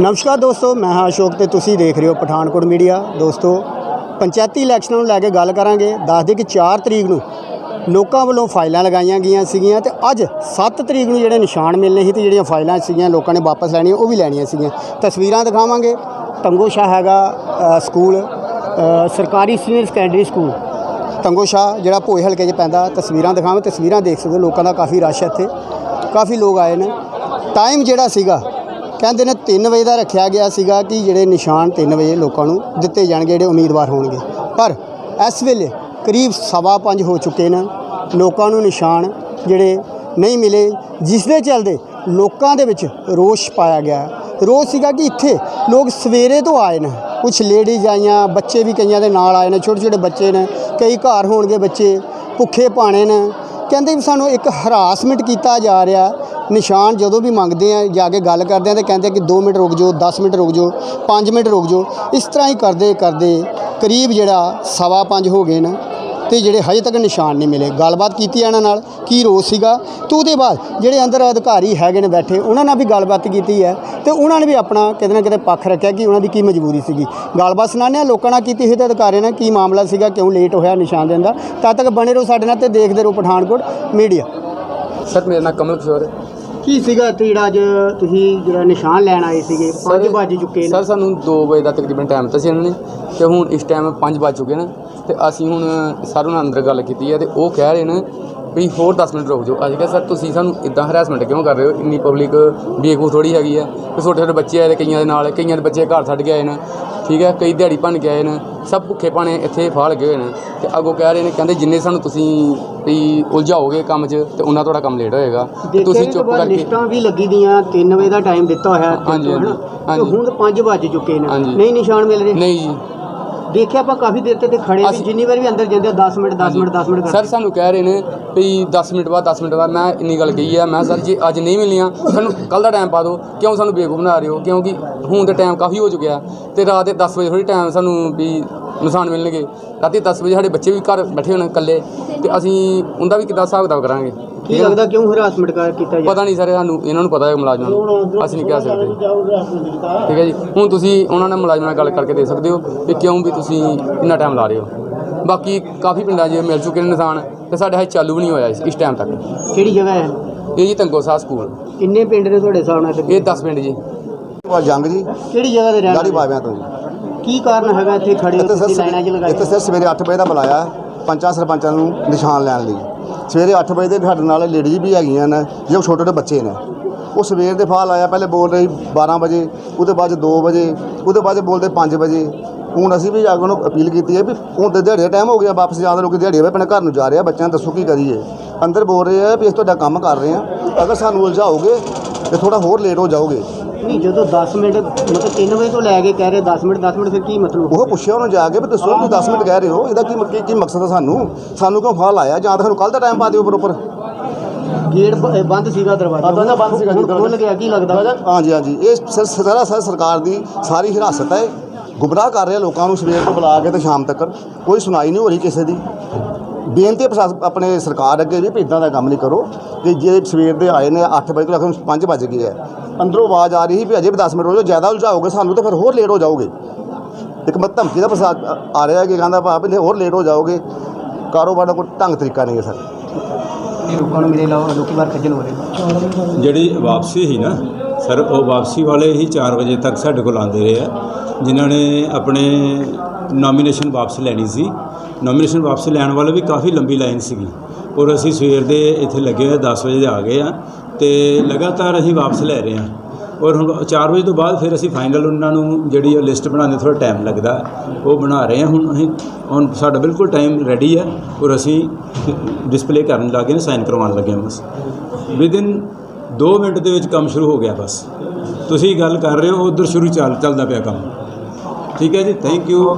ਨਮਸਕਾਰ ਦੋਸਤੋ ਮੈਂ ਹਾਂ ਅਸ਼ੋਕ ਤੇ ਤੁਸੀਂ ਦੇਖ ਰਹੇ ਹੋ ਪਠਾਨਕੋਟ ਮੀਡੀਆ ਦੋਸਤੋ ਪੰਚਾਇਤੀ ਇਲੈਕਸ਼ਨਾਂ ਨੂੰ ਲੈ ਕੇ ਗੱਲ ਕਰਾਂਗੇ ਦੱਸ ਦੇ ਕਿ 4 ਤਰੀਕ ਨੂੰ ਲੋਕਾਂ ਵੱਲੋਂ ਫਾਈਲਾਂ ਲਗਾਈਆਂ ਗਈਆਂ ਸੀਗੀਆਂ ਤੇ ਅੱਜ 7 ਤਰੀਕ ਨੂੰ ਜਿਹੜੇ ਨਿਸ਼ਾਨ ਮਿਲਨੇ ਸੀ ਤੇ ਜਿਹੜੀਆਂ ਫਾਈਲਾਂ ਸੀਗੀਆਂ ਲੋਕਾਂ ਨੇ ਵਾਪਸ ਲੈਣੀਆਂ ਉਹ ਵੀ ਲੈਣੀਆਂ ਸੀਗੀਆਂ। ਤਸਵੀਰਾਂ ਦਿਖਾਵਾਂਗੇ। ਤੰਗੋ ਸ਼ਾਹ ਹੈਗਾ ਸਕੂਲ ਸਰਕਾਰੀ senior secondary school. Tango Shah ਜਿਹੜਾ ਭੋਏ ਹਲਕੇ 'ਚ ਪੈਂਦਾ ਤਸਵੀਰਾਂ ਦਿਖਾਵਾਂ ਤਸਵੀਰਾਂ ਦੇਖ ਸਕਦੇ ਹੋ, ਲੋਕਾਂ ਦਾ ਕਾਫੀ ਰਸ਼ ਹੈ ਇੱਥੇ। ਕਾਫੀ ਲੋਕ ਆਏ ਨੇ। ਟਾਈਮ ਜਿਹੜਾ ਸੀਗਾ ਕਹਿੰਦੇ ਨੇ 3 ਵਜੇ ਦਾ ਰੱਖਿਆ ਗਿਆ ਸੀਗਾ ਕਿ ਜਿਹੜੇ ਨਿਸ਼ਾਨ 3 ਵਜੇ ਲੋਕਾਂ ਨੂੰ ਦਿੱਤੇ ਜਾਣਗੇ ਜਿਹੜੇ ਉਮੀਦਵਾਰ ਹੋਣਗੇ। ਪਰ ਇਸ ਵੇਲੇ ਕਰੀਬ ਸਵਾ ਪੰਜ ਹੋ ਚੁੱਕੇ ਨੇ। ਲੋਕਾਂ ਨੂੰ ਨਿਸ਼ਾਨ ਜਿਹੜੇ ਨਹੀਂ ਮਿਲੇ, ਜਿਸ ਦੇ ਚੱਲਦੇ ਲੋਕਾਂ ਦੇ ਵਿੱਚ ਰੋਸ਼ ਪਾਇਆ ਗਿਆ। ਰੋਸ਼ ਸੀਗਾ ਕਿ ਇੱਥੇ ਲੋਕ ਸਵੇਰੇ ਤੋਂ ਆਏ ਨੇ। ਕੁਝ ਲੇਡੀਜ਼ ਆਈਆਂ, ਬੱਚੇ ਵੀ ਕਈਆਂ ਦੇ ਨਾਲ ਆਏ ਨੇ, ਛੋਟੇ ਛੋਟੇ ਬੱਚੇ ਨੇ, ਕਈ ਘਰ ਹੋਣਗੇ ਬੱਚੇ, ਭੁੱਖੇ ਪਾਣੇ ਨੇ। ਕਹਿੰਦੇ ਵੀ ਸਾਨੂੰ ਇੱਕ ਹਰਾਸਮੈਂਟ ਕੀਤਾ ਜਾ ਰਿਹਾ। ਨਿਸ਼ਾਨ ਜਦੋਂ ਵੀ ਮੰਗਦੇ ਆ, ਜਾ ਕੇ ਗੱਲ ਕਰਦੇ ਆ ਤੇ ਕਹਿੰਦੇ ਕਿ 2 ਮਿੰਟ ਰੁਕ ਜਾਓ 10 ਮਿੰਟ ਰੁਕ ਜਾਓ 5 ਮਿੰਟ ਰੁਕ ਜਾਓ। ਇਸ ਤਰ੍ਹਾਂ ਹੀ ਕਰਦੇ ਕਰਦੇ ਕਰੀਬ ਜਿਹੜਾ ਸਵਾ ਪੰਜ ਹੋ ਗਏ ਨੇ। ਤੇ ਜਿਹੜੇ ਹਜੇ ਤੱਕ ਨਿਸ਼ਾਨ ਨਹੀਂ ਮਿਲੇ। ਗੱਲਬਾਤ ਕੀਤੀ ਇਹਨਾਂ ਨਾਲ ਕੀ ਰੋਸ ਸੀਗਾ? ਤੇ ਉਹਦੇ ਬਾਅਦ ਜਿਹੜੇ ਅੰਦਰ ਅਧਿਕਾਰੀ ਹੈਗੇ ਨੇ ਬੈਠੇ ਉਹਨਾਂ ਨਾਲ ਵੀ ਗੱਲਬਾਤ ਕੀਤੀ ਹੈ ਤੇ ਉਹਨਾਂ ਨੇ ਵੀ ਆਪਣਾ ਕਿਤੇ ਨਾ ਕਿਤੇ ਪੱਖ ਰੱਖਿਆ ਕਿ ਉਹਨਾਂ ਦੀ ਕੀ ਮਜਬੂਰੀ ਸੀਗੀ। ਗੱਲਬਾਤ ਹਾਂ ਲੋਕਾਂ ਨਾਲ ਕੀਤੀ ਸੀ ਤੇ ਅਧਿਕਾਰੀਆਂ ਨਾਲ ਕੀ ਮਾਮਲਾ ਸੀਗਾ ਕਿਉਂ ਲੇਟ ਹੋਇਆ ਨਿਸ਼ਾਨ ਦੇਣ ਦਾ। ਤਦ ਤੱਕ ਬਣੇ ਰਹੋ ਸਾਡੇ ਨਾਲ ਤੇ ਦੇਖਦੇ ਰਹੋ ਪਠਾਨਕੋਟ ਮੀਡੀਆ। ਸਰ ਮੇਰਾ ਨਾਮ ਕਮਲ ਕਿਸ਼ੋਰ ਹੈ। ਕੀ ਸੀਗਾ ਤੇ ਜਿਹੜਾ ਅੱਜ ਤੁਸੀਂ ਜਿਹੜਾ ਨਿਸ਼ਾਨ ਲੈਣ ਆਏ ਸੀਗੇ? 5 ਵੱਜ ਚੁੱਕੇ ਨੇ। ਸਰ ਸਾਨੂੰ 2 ਵਜੇ ਦਾ ਤਕਰੀਬਨ ਟਾਈਮ ਦਿੱਤਾ ਸੀ ਇਹਨਾਂ ਨੇ ਤੇ ਹੁਣ ਇਸ ਟਾਈਮ 5 ਵੱਜ ਚੁੱਕੇ ਨੇ। ਤੇ ਅਸੀਂ ਹੁਣ ਸਾਰਿਆਂ ਨਾਲ ਅੰਦਰ ਗੱਲ ਕੀਤੀ ਹੈ ਤੇ ਉਹ ਕਹਿ ਰਹੇ ਨੇ ਵੀ ਹੋਰ 10 ਮਿੰਟ ਰੁਕ ਜਾਓ। ਅਸੀਂ ਕਿਹਾ ਸਰ ਤੁਸੀਂ ਸਾਨੂੰ ਇਦਾਂ ਹਰਾਸਮੈਂਟ ਕਿਉਂ ਕਰ ਰਹੇ ਹੋ? ਇੰਨੀ ਪਬਲਿਕ ਬੇਵਕੂਫ ਥੋੜੀ ਹੈਗੀ ਹੈ। ਤੇ ਛੋਟੇ ਛੋਟੇ ਬੱਚੇ ਆਏ ਨੇ ਕਈਆਂ ਦੇ ਨਾਲ ਕਈਆਂ ਦੇ ਬੱਚੇ ਘਰ ਛੱਡ ਕੇ ਆਏ ਨੇ। ਠੀਕ ਹੈ ਕਈ ਦਿਹਾੜੀ ਭੰਨ ਕੇ ਆਏ ਨੇ। ਸਭ ਭੁੱਖੇ ਭਾਣੇ ਇੱਥੇ ਫਾਹ ਲੱਗੇ ਹੋਏ ਨੇ। ਤੇ ਅੱਗੋਂ ਕਹਿ ਰਹੇ ਨੇ ਕਹਿੰਦੇ ਜਿੰਨੇ ਸਾਨੂੰ ਤੁਸੀਂ ਵੀ ਉਲਝਾਓਗੇ ਕੰਮ 'ਚ ਤੇ ਉਹਨਾਂ ਤੁਹਾਡਾ ਕੰਮ ਲੇਟ ਹੋਏਗਾ। ਤੇ ਤੁਸੀਂ ਚੁੱਪ ਕਰਕੇ ਲਿਸਟਾਂ ਵੀ ਲੱਗੀ ਦੀਆਂ 3 ਵਜੇ ਦਾ ਟਾਈਮ ਦਿੱਤਾ ਹੋਇਆ ਤਿੰਨ ਹਾਂਜੀ, ਤੋਂ, ਤੇ ਹੁਣ 5 ਵੱਜ ਚੁੱਕੇ ਨੇ। ਨਹੀਂ ਨਿਸ਼ਾਨ ਮਿਲ ਰਹੇ। ਨਹੀਂ ਜੀ। ਦੇਖਿਆ ਆਪਾਂ ਕਾਫੀ ਦੇਰ ਤੇ ਖੜੇ ਵੀ ਅਸੀਂ- ਜਿੰਨੀ ਵਾਰ ਵੀ ਅੰਦਰ ਜਾਂਦੇ 10 ਮਿੰਟ 10 ਮਿੰਟ 10 ਮਿੰਟ ਸਰ ਸਾਨੂੰ ਕਹਿ ਰਹੇ ਨੇ ਵੀ 10 ਮਿੰਟ ਬਾਅਦ 10 ਮਿੰਟ ਬਾਅਦ ਮੈਂ ਇੰਨੀ ਗੱਲ ਕਹੀ ਹੈ ਮੈਂ ਸਰ ਜੀ ਅੱਜ ਨਹੀਂ ਮਿਲਣੀਆਂ ਸਾਨੂੰ ਕੱਲ ਦਾ ਟਾਈਮ ਪਾ ਦਿਓ ਕਿਉਂ ਸਾਨੂੰ ਬੇਵਕੂਫ ਬਣਾ ਰਹੇ ਹੋ? ਕਿਉਂਕਿ ਹੁਣ ਤੇ ਟਾਈਮ ਕਾਫੀ ਹੋ ਚੁੱਕਿਆ ਤੇ ਰਾਤ ਦੇ 10 ਵਜੇ ਥੋੜੀ ਟਾਈਮ ਸਾਨੂੰ ਵੀ ਨਿਸ਼ਾਨ ਮਿਲਣਗੇ। ਰਾਤੀ 10 ਵਜੇ ਸਾਡੇ ਬੱਚੇ ਵੀ ਘਰ ਬੈਠੇ ਹੋਣ ਇਕੱਲੇ ਤੇ ਅਸੀਂ ਉਹਦਾ ਵੀ ਕਿੱਦਾਂ ਹਿਸਾਬ ਕਿਤਾਬ ਕਰਾਂਗੇ? ਕੀ ਲੱਗਦਾ ਕਿਉਂ ਹਰਾਸਮੈਂਟ ਕਰ ਕੀਤਾ ਜਾ ਪਤਾ ਨਹੀਂ ਸਰ ਸਾਨੂੰ ਇਹਨਾਂ ਨੂੰ ਪਤਾ ਹੈ ਮੁਲਾਜ਼ਮਾਂ ਨੂੰ। ਅਸੀਂ ਨਹੀਂ ਕਹਿ ਸਕਦੇ। ਠੀਕ ਹੈ ਜੀ। ਹੁਣ ਤੁਸੀਂ ਉਹਨਾਂ ਨਾਲ ਮੁਲਾਜ਼ਮਾਂ ਨਾਲ ਗੱਲ ਕਰਕੇ ਦੇ ਸਕਦੇ ਹੋ ਕਿ ਕਿਉਂ ਵੀ ਤੁਸੀਂ ਇੰਨਾ ਟਾਈਮ ਲਾ ਰਹੇ ਹੋ। ਬਾਕੀ ਕਾਫੀ ਪਿੰਡਾਂ 'ਚ ਮਿਲ ਚੁੱਕੇ ਨੇ ਨਿਸ਼ਾਨ ਤੇ ਸਾਡੇ ਹਜੇ ਚਾਲੂ ਵੀ ਨਹੀਂ ਹੋਇਆ ਇਸ- ਇਸ ਟਾਈਮ ਤੱਕ। ਕਿਹੜੀ ਜਗ੍ਹਾ ਹੈ? ਇਹ ਜੀ ਤੰਗੋ ਸਾਹਿਬ ਸਕੂਲ। ਕਿੰਨੇ ਪਿੰਡ ਨੇ ਤੁਹਾਡੇ ਹਿਸਾਬ ਨਾਲ ਇੱਥੇ? ਇਹ 10 ਪਿੰਡ ਜੀ। ਵਾ ਜੰਗ ਜੀ। ਕਿਹੜੀ ਜਗ੍ਹਾ ਦੇ ਰਹਿਣ ਗਾੜੀ ਵਾਲੇ? ਬਾਬਿਆਂ ਤੋਂ ਜੀ। ਕੀ ਕਾਰਨ ਹੈਗਾ ਇੱਥੇ ਖੜੇ ਹੋ ਇੱਥੇ ਤੁਸੀਂ ਸਰ ਲਾਈਨਾਂ 'ਚ ਲਗਾਏ? ਇੱਥੇ ਸਰ ਸਵੇਰੇ 8 ਵਜੇ ਦਾ ਬੁਲਾਇਆ ਹੈ, ਪੰਚਾਂ ਸਰਪੰਚਾਂ ਨੂੰ ਨਿਸ਼ਾਨ ਲੈਣ ਲਈ। ਸਵੇਰੇ 8 ਵਜੇ ਦੇ ਸਾਡੇ ਨਾਲ ਲੇਡੀਜ਼ ਵੀ ਹੈਗੀਆਂ ਨੇ ਜੋ ਛੋਟੇ ਛੋਟੇ ਬੱਚੇ ਨੇ। ਉਹ ਸਵੇਰ ਦੇ ਫਾਲ ਆਇਆ ਪਹਿਲੇ ਬੋਲ ਰਹੀ 12 ਵਜੇ ਉਹਦੇ ਬਾਅਦ 2 ਵਜੇ ਉਹਦੇ ਬਾਅਦ 'ਚ ਬੋਲਦੇ 5 ਵਜੇ। ਹੁਣ ਅਸੀਂ ਵੀ ਜਾ ਕੇ ਉਹਨੂੰ ਅਪੀਲ ਕੀਤੀ ਹੈ ਵੀ ਹੁਣ ਤੇ ਦਿਹਾੜੀ ਦਾ ਟਾਈਮ ਹੋ ਗਿਆ ਵਾਪਸ ਜਾਣ ਦਾ ਲੋਕੀ ਦਿਹਾੜੀ ਆਪਣੇ ਘਰ ਨੂੰ ਜਾ ਰਹੇ ਆ ਬੱਚਿਆਂ ਨੂੰ ਦੱਸੋ ਕੀ ਕਰੀਏ। ਅੰਦਰ ਬੋਲ ਰਹੇ ਆ ਵੀ ਅਸੀਂ ਤੁਹਾਡਾ ਕੰਮ ਕਰ ਰਹੇ ਆ। ਅਗਰ ਸਾਨੂੰ ਉਲਝਾਓਗੇ ਤੇ ਥੋੜਾ ਹੋਰ ਲੇਟ ਹੋ ਜਾਓਗੇ। ਨਹੀਂ ਜਦੋਂ 10 ਮਿੰਟ ਮਤਲਬ 3 ਵਜੇ ਤੋਂ ਲੈ ਕੇ ਕਹਿ ਰਹੇ 10 ਮਿੰਟ 10 ਮਿੰਟ ਫਿਰ ਕੀ ਮਤਲਬ? ਉਹ ਪੁੱਛਿਆ ਉਹਨੂੰ ਜਾ ਕੇ ਵੀ ਦੱਸੋ ਤੁਸੀਂ 10 ਮਿੰਟ ਕਹਿ ਰਹੇ ਹੋ ਇਹਦਾ ਕੀ ਕੀ- ਕੀ ਮਕਸਦ ਹੈ ਸਾਨੂੰ? ਸਾਨੂੰ ਕਿਉਂ ਫਾਲ ਆਇਆ ਜਾਂ ਤਾਂ ਸਾਨੂੰ ਕੱਲ ਦਾ ਟਾਈਮ ਪਾ ਦਿਓ ਪ੍ਰੋਪਰ ਗੇਟ ਬ- ਬੰਦ ਸੀਗਾ ਦਰਵਾਜ਼ਾ। ਬੰਦ ਸੀਗਾ ਜੀ, ਹੁਣ ਖੁੱਲ ਗਿਆ ਕੀ ਲੱਗਦਾ? ਹਾਂਜੀ ਹਾਂਜੀ। ਇਹ ਸ- ਸਾਰਾ ਸਰ ਸਰਕਾਰ ਦੀ ਸਾਰੀ ਹਿਰਾਸਤ ਹੈ। ਗੁੰਮਰਾਹ ਕਰ ਰਿਹਾ ਲੋਕਾਂ ਨੂੰ ਸਵੇਰ ਤੋਂ ਬੁਲਾ ਕੇ ਤੇ ਸ਼ਾਮ ਤੱਕ। ਕੋਈ ਸੁਣਾਈ ਨਹੀਂ ਹੋ ਰਹੀ ਕਿਸੇ ਦੀ। ਬੇਨਤੀ ਹੈ ਪ੍ਰਸ਼ਾਸਨ ਆਪਣੇ ਸਰਕਾਰ ਅੱਗੇ ਵੀ ਇਦਾਂ ਦਾ ਕੰਮ ਨਹੀਂ ਕਰੋ। ਕਿ ਜੇ ਸਵੇਰ ਦੇ ਆਏ ਨੇ 8 ਵਜੇ ਤੋਂ ਲੈ ਕੇ 5 ਵਜ ਗਏ ਹੈ ਅੰਦਰੋਂ ਆਵਾਜ਼ ਆ ਰਹੀ ਸੀ ਵੀ ਅਜੇ ਵੀ 10 ਮਿੰਟ ਰੁਕੋ ਜ਼ਿਆਦਾ ਉਲਝਾਓਗੇ ਸਾਨੂੰ ਤਾਂ ਫਿਰ ਹੋਰ ਲੇਟ ਹੋ ਜਾਓਗੇ। ਇੱਕ ਮੈਂ ਧਮਕੀ ਦਾ ਪ੍ਰਸਾਦ ਆ ਰਿਹਾ ਕਿ ਕਹਿੰਦਾ ਭਾਪ ਜੇ ਹੋਰ ਲੇਟ ਹੋ ਜਾਓਗੇ। ਕਾਰੋਬਾਰ ਦਾ ਕੋਈ ਢੰਗ ਤਰੀਕਾ ਨਹੀਂ ਹੈ ਸਰ। ਇਹ ਲੋਕਾਂ ਨੂੰ ਮੇਰੇ ਲਾਓ ਲੋਕੀ ਬਾਹਰ ਖੱਜਲ ਹੋ ਰਹੇ ਜਿਹੜੀ ਵਾਪਸੀ ਸੀ ਨਾ ਸਰ ਉਹ ਵਾਪਸੀ ਵਾਲੇ ਹੀ 4 ਵਜੇ ਤੱਕ ਸਾਡੇ ਕੋਲ ਆਉਂਦੇ ਰਹੇ ਆ। ਜਿਨ੍ਹਾਂ ਨੇ ਆਪਣੇ ਨੋਮੀਨੇਸ਼ਨ ਵਾਪਸ ਲੈਣੀ ਸੀ। ਨੋਮੀਨੇਸ਼ਨ ਵਾਪਸ ਲੈਣ ਵਾਲੇ ਵੀ ਕਾਫੀ ਲੰਬੀ ਲਾਈਨ ਸੀਗੀ। ਔਰ ਅਸੀਂ ਸਵੇਰ ਦੇ ਇੱਥੇ ਲੱਗੇ ਹੋਏ 10 ਵਜੇ ਦੇ ਆ ਗਏ ਆ ਤੇ ਲਗਾਤਾਰ ਅਸੀਂ ਵਾਪਸ ਲੈ ਰਹੇ ਹਾਂ। ਔਰ ਹੁਣ 4 ਵਜੇ ਤੋਂ ਬਾਅਦ ਫਿਰ ਅਸੀਂ ਫਾਈਨਲ ਉਹਨਾਂ ਨੂੰ ਜਿਹੜੀ ਉਹ ਲਿਸਟ ਬਣਾਉਣ ਥੋੜਾ ਟਾਈਮ ਲੱਗਦਾ। ਉਹ ਬਣਾ ਰਹੇ ਹਾਂ। ਹੁਣ ਅਸੀਂ, ਹੁਣ ਸਾਡਾ ਬਿਲਕੁਲ ਟਾਈਮ ਰੈਡੀ ਹੈ ਔਰ ਅਸੀਂ ਡਿਸਪਲੇ ਕਰਨ ਲੱਗੇ ਨੇ ਸਾਈਨ ਕਰਵਾਉਣ ਲੱਗੇ ਹਾਂ ਬਸ। ਵਿਦਿਨ 2 ਮਿੰਟ ਦੇ ਵਿੱਚ ਕੰਮ ਸ਼ੁਰੂ ਹੋ ਗਿਆ ਬਸ। ਤੁਸੀਂ ਗੱਲ ਕਰ ਰਹੇ ਹੋ, ਉਧਰ ਸ਼ੁਰੂ ਚੱਲ, ਚੱਲਦਾ ਪਿਆ ਕੰਮ। ਠੀਕ ਹੈ ਜੀ ਥੈਂਕ ਯੂ